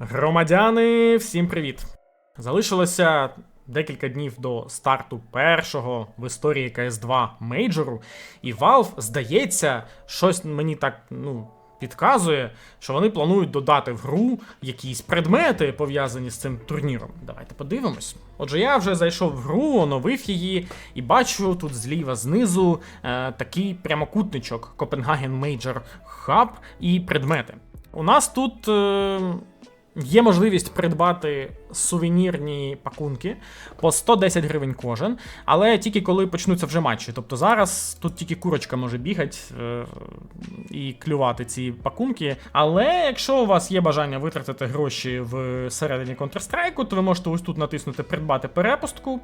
Громадяни, всім привіт! Залишилося декілька днів до старту першого в історії CS2 мейджору, і Valve, здається, щось мені так ну, підказує, що вони планують додати в гру якісь предмети, пов'язані з цим турніром. Давайте подивимось. Отже, я вже зайшов в гру, оновив її, і бачу тут зліва знизу е, такий прямокутничок Copenhagen Major Hub і предмети. У нас тут. Е, Є можливість придбати сувенірні пакунки по 110 гривень кожен, але тільки коли почнуться вже матчі. Тобто зараз тут тільки курочка може бігати е- і клювати ці пакунки. Але якщо у вас є бажання витратити гроші в середині Counter-Strike, то ви можете ось тут натиснути Придбати перепустку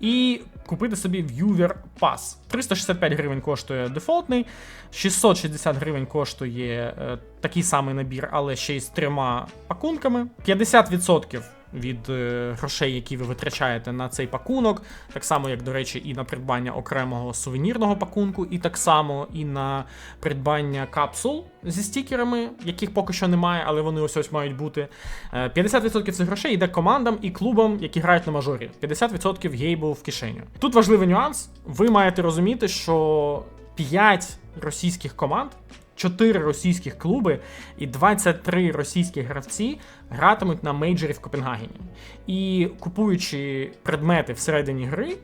і купити собі Viewer Pass. 365 гривень коштує дефолтний, 660 гривень коштує е, такий самий набір, але ще й з трьома пакунками. 50% від е, грошей, які ви витрачаєте на цей пакунок, так само, як, до речі, і на придбання окремого сувенірного пакунку, і так само і на придбання капсул зі стікерами, яких поки що немає, але вони ось ось мають бути. Е, 50% цих грошей йде командам і клубам, які грають на мажорі. 50% гейбу в кишеню. Тут важливий нюанс. Ви маєте розуміти, що 5 російських команд. 4 російських клуби і 23 російські гравці гратимуть на мейджорі в Копенгагені. І купуючи предмети всередині гри,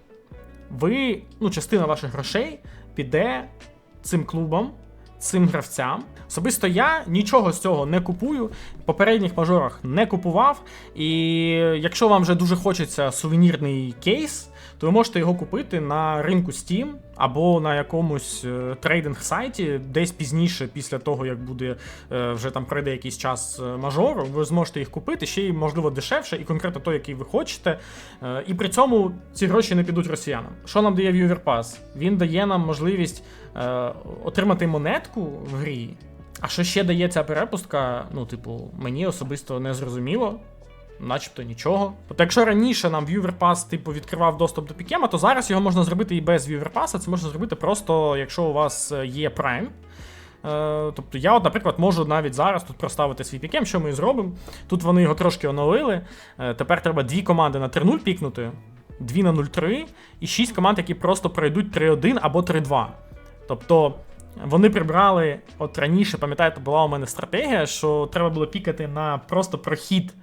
ви, ну, частина ваших грошей піде цим клубам, цим гравцям. Особисто я нічого з цього не купую. В попередніх мажорах не купував. І якщо вам вже дуже хочеться сувенірний кейс, то ви можете його купити на ринку Steam або на якомусь е, трейдинг сайті, десь пізніше, після того як буде е, вже там пройде якийсь час е, мажору, ви зможете їх купити ще й можливо дешевше, і конкретно той, який ви хочете. І при цьому ці гроші не підуть росіянам. Що нам дає Viewer Pass? Він дає нам можливість отримати монетку в грі. А що ще дає ця перепустка? Ну, типу, мені особисто не зрозуміло. Начебто нічого. Тобто, якщо раніше нам Pass, типу, відкривав доступ до пікема, то зараз його можна зробити і без Pass, Це можна зробити просто, якщо у вас е, є Prime. Е, Тобто я, от, наприклад, можу навіть зараз тут проставити свій пікем, що ми і зробимо. Тут вони його трошки оновили. Е, Тепер треба дві команди на 3-0 пікнути, дві на 0-3, і шість команд, які просто пройдуть 3-1 або 3-2. Тобто. Вони прибрали, от раніше, пам'ятаєте, була у мене стратегія, що треба було пікати на просто прохід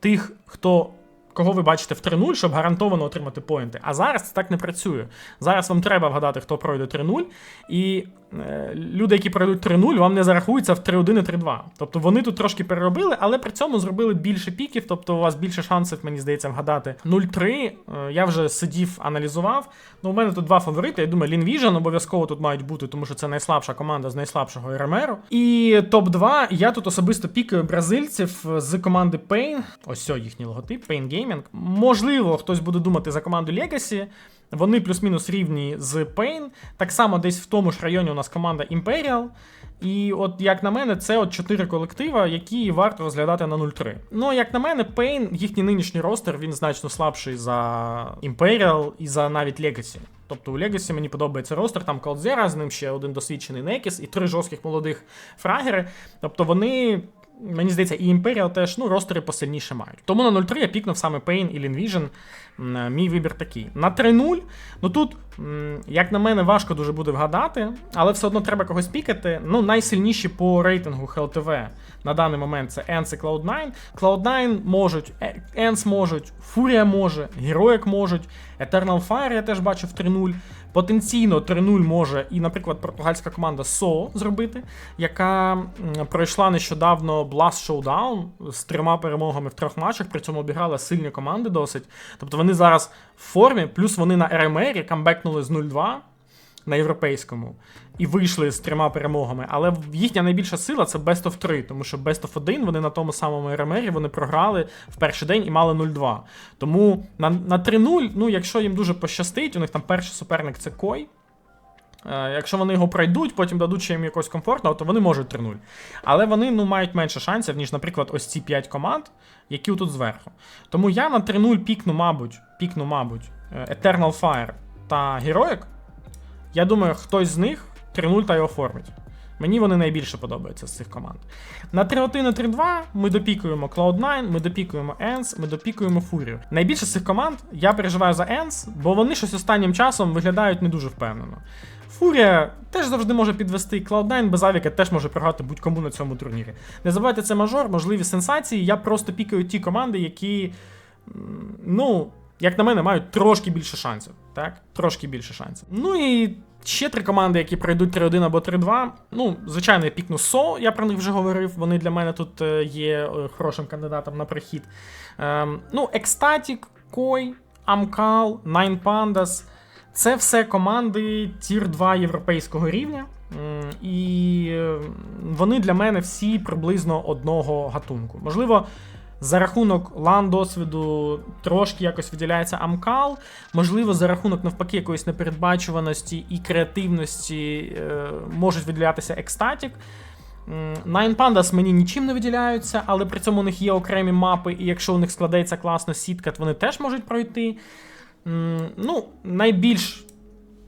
тих, хто. Кого ви бачите в 3-0, щоб гарантовано отримати поінти. А зараз це так не працює. Зараз вам треба вгадати, хто пройде 3-0, і люди, які пройдуть 3-0, вам не зарахуються в 3-1 і 3-2. Тобто вони тут трошки переробили, але при цьому зробили більше піків, тобто у вас більше шансів, мені здається, вгадати 0-3. Е, я вже сидів, аналізував. Ну, у мене тут два фаворити. Я думаю, Vision обов'язково тут мають бути, тому що це найслабша команда з найслабшого РМРу. І топ-2. Я тут особисто пікаю бразильців з команди Pain. Ось їхній логотип, Pain Gaming. Можливо, хтось буде думати за команду Legacy. Вони плюс-мінус рівні з Pain. Так само десь в тому ж районі у нас команда Imperial. І от, як на мене, це от чотири колектива, які варто розглядати на 0-3. Ну, як на мене, Pain, їхній нинішній ростер, він значно слабший за Imperial і за навіть Legacy. Тобто у Legacy мені подобається ростер, там Колдзера, з ним ще один досвідчений Некіс і три жорстких молодих фрагери. Тобто вони. Мені здається, і Imperial теж ну, ростери посильніше мають. Тому на 0-3 я пікнув саме Pain і Invision. Мій вибір такий. На 3-0, ну тут, як на мене, важко дуже буде вгадати, але все одно треба когось пікати. Ну, найсильніші по рейтингу HLTV на даний момент це Ents і Cloud9. Cloud9 можуть, е, можуть, Фурія може, Heroic можуть, Eternal Fire я теж бачив 3-0. Потенційно 3-0 може і, наприклад, португальська команда SO зробити, яка пройшла нещодавно Blast Showdown з трьома перемогами в трьох матчах, при цьому обіграла сильні команди досить. Тобто вони зараз в формі, плюс вони на РМРі камбекнули з 0-2 на європейському і вийшли з трьома перемогами. Але їхня найбільша сила це Best of 3, тому що Best of 1 вони на тому самому РМРі вони програли в перший день і мали 0-2. Тому на, на 3-0, ну якщо їм дуже пощастить, у них там перший суперник це Кой. Е, Якщо вони його пройдуть, потім дадуть ще їм якось комфортного, то вони можуть 3-0. Але вони ну, мають менше шансів, ніж, наприклад, ось ці 5 команд, які тут зверху. Тому я на 3-0 пікну, мабуть, пікну, мабуть, е, Eternal Fire та Heroic. Я думаю, хтось з них 3-0 та й оформить. Мені вони найбільше подобаються з цих команд. На 3-1 і 3-2 ми допікуємо Cloud9, ми допікуємо ENS, ми допікуємо Фурію. Найбільше з цих команд я переживаю за ENS, бо вони щось останнім часом виглядають не дуже впевнено. Фурія теж завжди може підвести Cloud9 без авіка теж може програти будь-кому на цьому турнірі. Не забувайте, це мажор, можливі сенсації. Я просто пікаю ті команди, які, ну, як на мене, мають трошки більше шансів. Так? Трошки більше шансів. Ну і ще три команди, які пройдуть 3-1 або 3-2. Ну, звичайно, я пікну СО, я про них вже говорив. Вони для мене тут е, є е, хорошим кандидатом на прохід. Ем, ну, Екстатік, Кой, Амкал, Nine Pandas. Це все команди Тір 2 європейського рівня. І е, вони для мене всі приблизно одного гатунку. Можливо, за рахунок лан досвіду трошки якось виділяється Амкал. Можливо, за рахунок навпаки якоїсь непередбачуваності і креативності е, можуть виділятися Екстатік. Nine Pandas мені нічим не виділяються, але при цьому у них є окремі мапи, і якщо у них складеться класно сітка, то вони теж можуть пройти. Ну, найбільш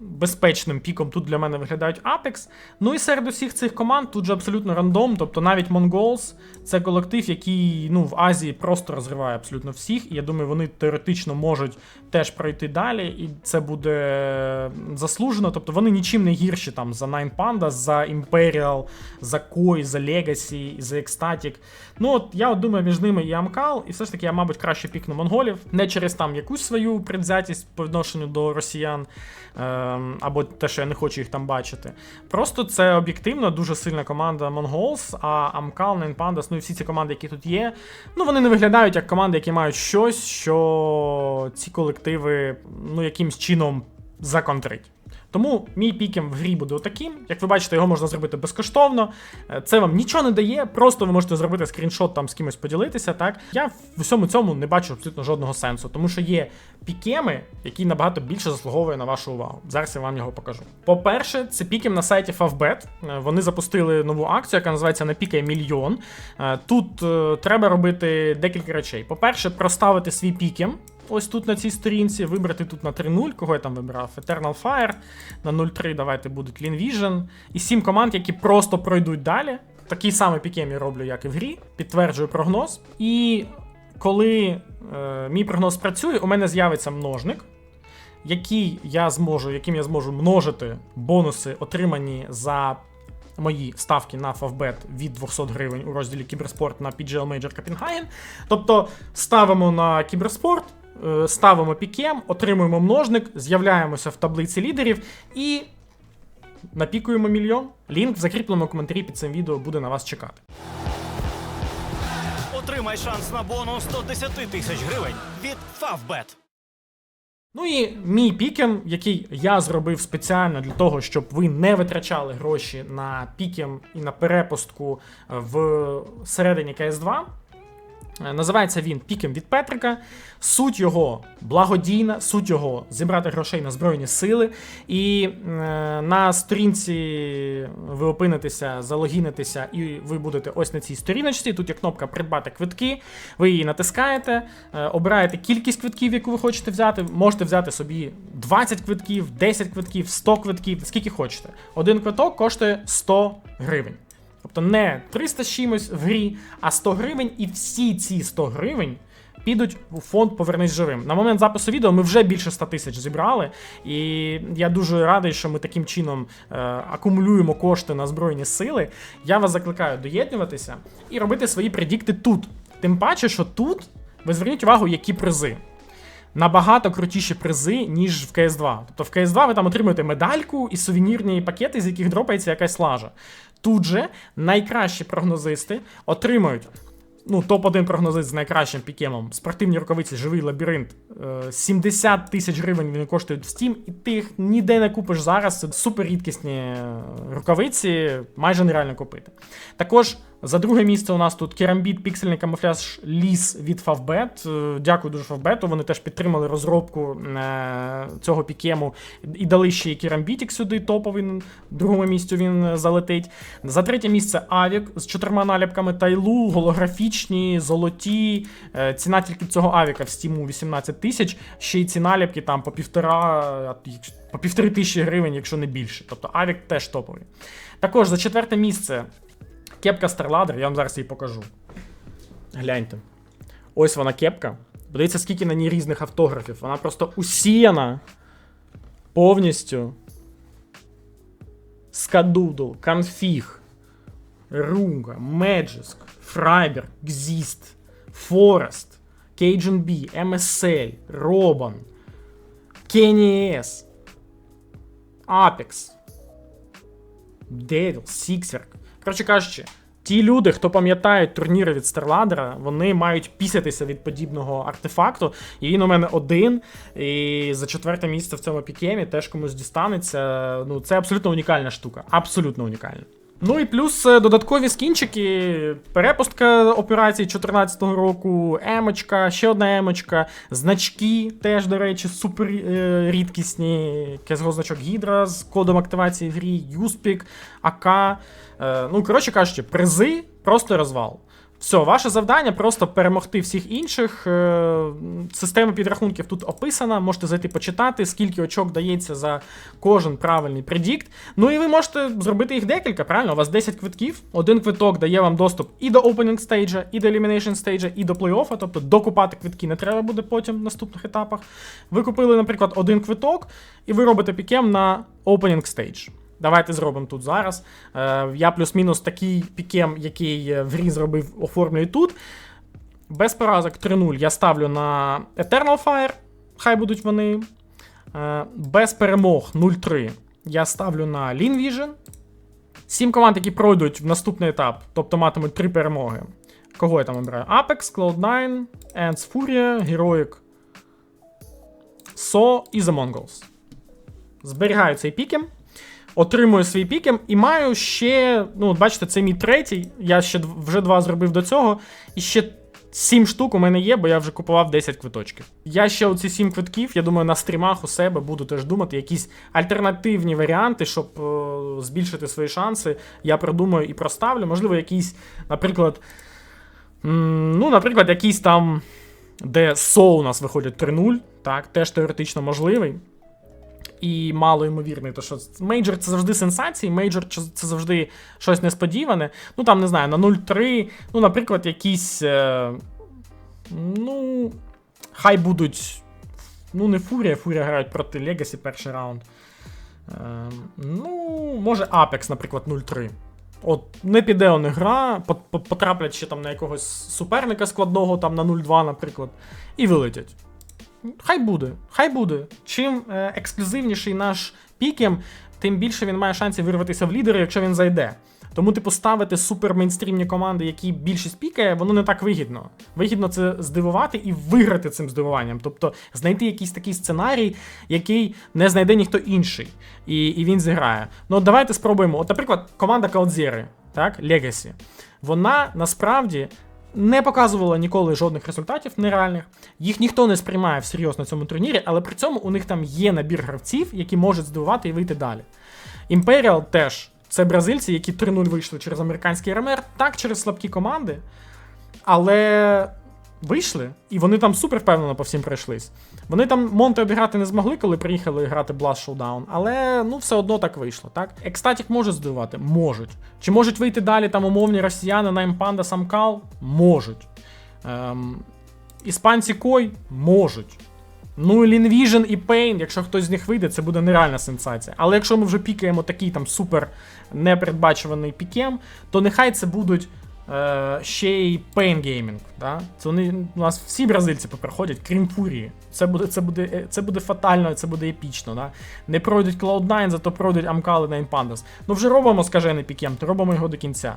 безпечним піком тут для мене виглядають Apex. Ну і серед усіх цих команд тут же абсолютно рандом. Тобто навіть Mongols це колектив, який ну, в Азії просто розриває абсолютно всіх. І я думаю, вони теоретично можуть теж пройти далі, і це буде заслужено. Тобто вони нічим не гірші там за Nine Pandas, за Imperial, за Koi, за Legacy, за Ecstatic. Ну от я от думаю, між ними і Амкал, і все ж таки я, мабуть, краще пікну монголів. Не через там якусь свою предвзятість по відношенню до росіян. Ем, або те, що я не хочу їх там бачити. Просто це об'єктивно дуже сильна команда Mongols, а Амкал, Nine ну і всі ці команди, які тут є, ну вони не виглядають як команди, які мають щось, що ці колективи ну якимсь чином законтрить. Тому мій пікем в грі буде отаким. Як ви бачите, його можна зробити безкоштовно. Е, Це вам нічого не дає, просто ви можете зробити скріншот там з кимось поділитися. Так я в усьому цьому не бачу абсолютно жодного сенсу, тому що є пікеми, які набагато більше заслуговує на вашу увагу. Зараз я вам його покажу. По-перше, це пікем на сайті Favbet. Е, Вони запустили нову акцію, яка називається Напікай мільйон. Е, Тут треба робити декілька речей. По-перше, проставити свій пікем. Ось тут на цій сторінці вибрати тут на 3.0, кого я там вибрав? Eternal Fire, на 0.3 давайте будуть Lean Vision. І 7 команд, які просто пройдуть далі. Такий самий я роблю, як і в грі. Підтверджую прогноз. І коли е, мій прогноз працює, у мене з'явиться множник, який я зможу, яким я зможу множити бонуси, отримані за мої ставки на Favbet від 200 гривень у розділі Кіберспорт на PGL Major Copenhagen. Тобто ставимо на кіберспорт, ставимо пікем, отримуємо множник, з'являємося в таблиці лідерів і напікуємо мільйон. Лінк в закріпленому коментарі під цим відео буде на вас чекати. Отримай шанс на бонус 110 тисяч гривень від Favbet. Ну і мій пікем, який я зробив спеціально для того, щоб ви не витрачали гроші на пікем і на перепустку в середині CS2. Е, Називається він Пікем від Петрика. Суть його благодійна, суть його зібрати грошей на Збройні сили. І е, на сторінці ви опинитеся, залогінитеся, і ви будете ось на цій сторіночці. Тут є кнопка Придбати квитки. Ви її натискаєте, е, обираєте кількість квитків, яку ви хочете взяти. Можете взяти собі 20 квитків, 10 квитків, 100 квитків, скільки хочете. Один квиток коштує 100 гривень. Тобто не 300 з чимось в грі, а 100 гривень, і всі ці 100 гривень підуть у фонд Повернись живим. На момент запису відео ми вже більше 100 тисяч зібрали, і я дуже радий, що ми таким чином е, акумулюємо кошти на Збройні сили. Я вас закликаю доєднуватися і робити свої предікти тут. Тим паче, що тут ви зверніть увагу, які призи. Набагато крутіші призи, ніж в CS2. Тобто в CS2 ви там отримуєте медальку і сувенірні пакети, з яких дропається якась лажа. Тут же найкращі прогнозисти отримують. Ну, топ-1 прогнозист з найкращим пікемом. Спортивні рукавиці, живий лабіринт. Е, 70 тисяч гривень вони коштують в Steam, і ти їх ніде не купиш зараз. Це супер рідкісні е, рукавиці, майже нереально купити. Також За друге місце у нас тут керамбіт, піксельний камуфляж ліс від Favbet. Е, Дякую дуже Favbet. Вони теж підтримали розробку е, цього пікему і дали ще й керамбітік сюди, топовий. На другому місцю він залетить. За третє місце Авік з чотирма наліпками Тайлу, голографічні, золоті. Е, Ціна тільки цього Авіка в стіму 18 тисяч. Ще й ці наліпки там по півтора, по півтори тисячі гривень, якщо не більше. Тобто Авік теж топовий. Також за четверте місце кепка Starladder, я вам зараз її покажу. Гляньте. Ось вона кепка. Подивіться, скільки на ній різних автографів. Вона просто усіяна повністю. Скадудл, Конфіг, Руга, Меджиск, Фрайбер, Гзіст, Форест, Cajun B, MSL, Робан, Kenny S, Apex, Devil, Sixer. Коротше кажучи, ті люди, хто пам'ятають турніри від Старладера, вони мають пісятися від подібного артефакту. І він у мене один. І за четверте місце в цьому пікемі теж комусь дістанеться. Ну, це абсолютно унікальна штука. Абсолютно унікальна. Ну і плюс е, додаткові скінчики, перепустка операцій 2014 року, емочка, ще одна емочка, значки теж, до речі, супер е, рідкісні. КСГО значок Гідра з кодом активації в грі, Юспік, АК. Е, ну, коротше кажучи, призи просто розвал. Все, ваше завдання просто перемогти всіх інших. Е, Система підрахунків тут описана. Можете зайти почитати, скільки очок дається за кожен правильний предікт. Ну і ви можете зробити їх декілька, правильно? У вас 10 квитків. Один квиток дає вам доступ і до opening стейджа, і до elimination стейджа, і до плей-оффа. Тобто докупати квитки не треба буде потім в наступних етапах. Ви купили, наприклад, один квиток, і ви робите пікем на opening стейдж. Давайте зробимо тут зараз. Е, я плюс-мінус такий пікем, який е, в грі зробив, оформлюю тут. Без поразок 3-0 я ставлю на Eternal Fire, хай будуть вони. Е, без перемог 0-3 я ставлю на Lean Vision. Сім команд, які пройдуть в наступний етап, тобто матимуть 3 перемоги. Кого я там обираю? Apex, Cloud9, Ants Furia, Heroic, So і The Mongols. Зберігаю цей пікем отримую свій пікем і маю ще, ну, от бачите, це мій третій. Я ще вже два зробив до цього. І ще сім штук у мене є, бо я вже купував 10 квиточків. Я ще оці сім квитків, я думаю, на стрімах у себе буду теж думати, якісь альтернативні варіанти, щоб е, збільшити свої шанси. Я придумаю і проставлю. Можливо, якийсь, наприклад. Ну, наприклад, якийсь там, де СО у нас виходить 3-0, так, теж теоретично можливий і мало ймовірний, то що мейджор це завжди сенсації, мейджор це завжди щось несподіване. Ну там не знаю, на 0-3, ну, наприклад, якісь. Е, ну, хай будуть. Ну, не Фурія, Фурія грають проти Легасі перший раунд. Е, ну, може, Apex, наприклад, 0-3. От, не піде у них гра, пот- пот- потраплять ще там на якогось суперника складного, там на 0-2, наприклад, і вилетять. Хай буде, хай буде. Чим е, ексклюзивніший наш пікем, тим більше він має шансів вирватися в лідери, якщо він зайде. Тому, типу, ставити супер мейнстрімні команди, які більшість пікає, воно не так вигідно. Вигідно це здивувати і виграти цим здивуванням. Тобто знайти якийсь такий сценарій, який не знайде ніхто інший, і, і він зіграє. Ну, от давайте спробуємо. От, наприклад, команда Cloudzera, так, Legacy, вона насправді не показувала ніколи жодних результатів нереальних. Їх ніхто не сприймає всерйоз на цьому турнірі, але при цьому у них там є набір гравців, які можуть здивувати і вийти далі. Імперіал теж це бразильці, які 3-0 вийшли через американський РМР, так через слабкі команди. Але вийшли, і вони там супер впевнено по всім пройшлись. Вони там Монте обіграти не змогли, коли приїхали грати Blast Showdown, але ну все одно так вийшло, так? Екстатік може здивувати? Можуть. Чи можуть вийти далі там умовні росіяни на Імпанда Самкал? Можуть. Ем, іспанці Кой? Можуть. Ну, і Лінвіжн і Пейн, якщо хтось з них вийде, це буде нереальна сенсація. Але якщо ми вже пікаємо такий там супер непередбачуваний пікем, то нехай це будуть ще й Pain Gaming. Да? Це вони у нас всі бразильці проходять, крім Фурії. Це буде, це буде, е, це буде фатально, це буде епічно. Да? Не пройдуть Cloud9, зато пройдуть Амкали на Pandas. Ну вже робимо скажений то робимо його до кінця.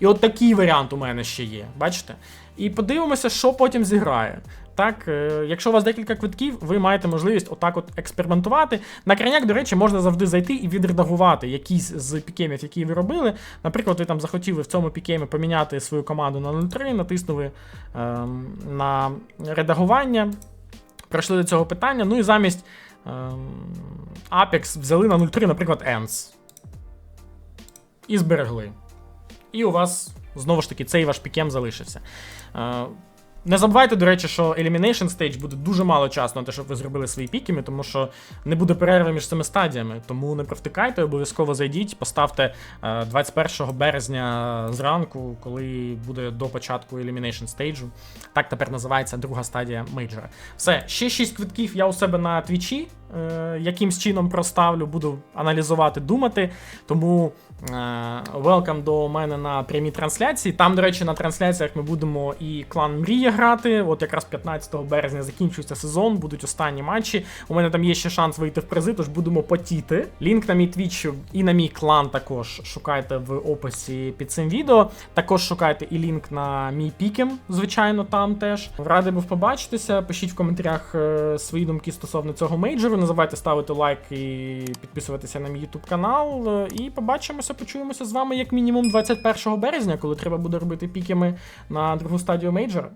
І от такий варіант у мене ще є. Бачите? і подивимося, що потім зіграє. Так, е, якщо у вас декілька квитків, ви маєте можливість отак от експериментувати. На крайняк, до речі, можна завжди зайти і відредагувати якісь з пікемів, які ви робили. Наприклад, ви там захотіли в цьому пікемі поміняти свою команду на 0.3, натиснули ем, на редагування, пройшли до цього питання, ну і замість ем, Apex взяли на 0.3, наприклад, ENS. І зберегли. І у вас знову ж таки цей ваш пікем залишився. Е, не забувайте, до речі, що Elimination Stage буде дуже мало часу на те, щоб ви зробили свої пікіми, тому що не буде перерви між цими стадіями. Тому не провтикайте, обов'язково зайдіть, поставте е, 21 березня зранку, коли буде до початку Elimination Stage. Так тепер називається друга стадія мейджора. Все, ще 6 квитків я у себе на твічі. Е, якимсь чином проставлю, буду аналізувати, думати. Тому welcome до мене на прямій трансляції. Там, до речі, на трансляціях ми будемо і клан Мрія грати. От якраз 15 березня закінчується сезон, будуть останні матчі. У мене там є ще шанс вийти в призи, тож будемо потіти. Лінк на мій твіч і на мій клан також шукайте в описі під цим відео. Також шукайте і лінк на мій пікем, звичайно, там теж. Радий був побачитися. Пишіть в коментарях е, свої думки стосовно цього мейджору. Не забувайте ставити лайк і підписуватися на мій YouTube канал. І побачимося, почуємося з вами як мінімум 21 березня, коли треба буде робити пікеми на другу стадію мейджора.